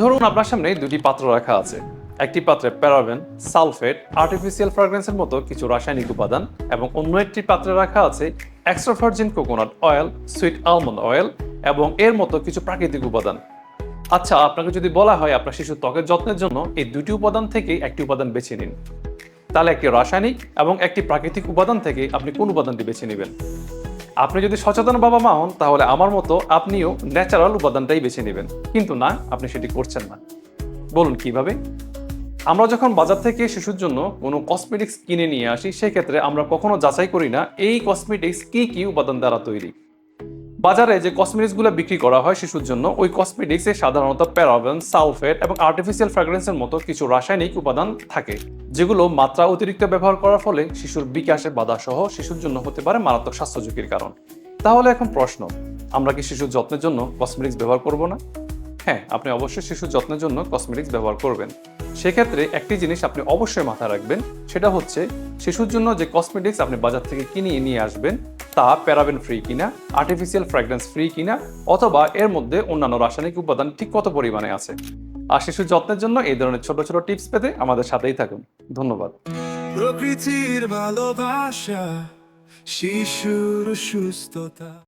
ধরুন আপনার সামনে দুটি পাত্র রাখা আছে। একটি পাত্রে প্যারাবেন, সালফেট আর্টিফিশিয়াল ফ্রাগ্রেন্সের মতো কিছু রাসায়নিক উপাদান এবং অন্য একটি পাত্রে রাখা আছে extra virgin coconut oil sweet almond oil এবং এর মতো কিছু প্রাকৃতিক উপাদান। আচ্ছা আপনাকে যদি বলা হয় আপনার শিশুর ত্বকের যত্নের জন্য এই দুটি উপাদান থেকে একটি উপাদান বেছে নিন। তাহলে একটি রাসায়নিক এবং একটি প্রাকৃতিক উপাদান থেকে আপনি কোন উপাদানটি বেছে নেবেন? আপনি যদি সচেতন বাবা মা হন, তাহলে আমার মতো আপনিও ন্যাচারাল উপাদানটাই বেছে নেবেন। কিন্তু না, আপনি সেটি করছেন না। বলুন কীভাবে? আমরা যখন বাজার থেকে শিশুর জন্য কোনো কসমেটিক্স কিনে নিয়ে আসি, সেক্ষেত্রে আমরা কখনো যাচাই করি না, এই কসমেটিক্স কি কি উপাদান দ্বারা তৈরি। বাজারে যে কসমেটিক্সগুলো বিক্রি করা হয় শিশুর জন্য, ওই কসমেটিক্সে সাধারণত প্যারাবেন সালফেট এবং আর্টিফিশিয়াল ফ্র্যাগ্রেন্সের মতো কিছু রাসায়নিক উপাদান থাকে, যেগুলো মাত্রা অতিরিক্ত ব্যবহার করার ফলে শিশুর বিকাশে বাধা সহ শিশুর জন্য হতে পারে মারাত্মক স্বাস্থ্য ঝুঁকির কারণ। তাহলে এখন প্রশ্ন, আমরা কি শিশুর যত্নের জন্য কসমেটিক্স ব্যবহার করব না? হ্যাঁ আপনি অবশ্যই শিশুর যত্নের জন্য কসমেটিক্স ব্যবহার করবেন। সেক্ষেত্রে একটি জিনিস আপনি অবশ্যই মাথায় রাখবেন, সেটা হচ্ছে শিশুর জন্য যে কসমেটিক্স আপনি বাজার থেকে কিনে নিয়ে আসবেন, তা প্যারাবেন ফ্রি কিনা আর্টিফিশিয়াল ফ্র্যাগরেন্স ফ্রি কিনা, অথবা এর মধ্যে অন্যান্য রাসায়নিক উপাদান ঠিক কত পরিমাণে আছে। আর শিশুর যত্নের জন্য এই ধরনের ছোট ছোট টিপস পেতে আমাদের সাথেই থাকুন। ধন্যবাদ। প্রকৃতির ভালোবাসা, শিশুর সুস্থতা।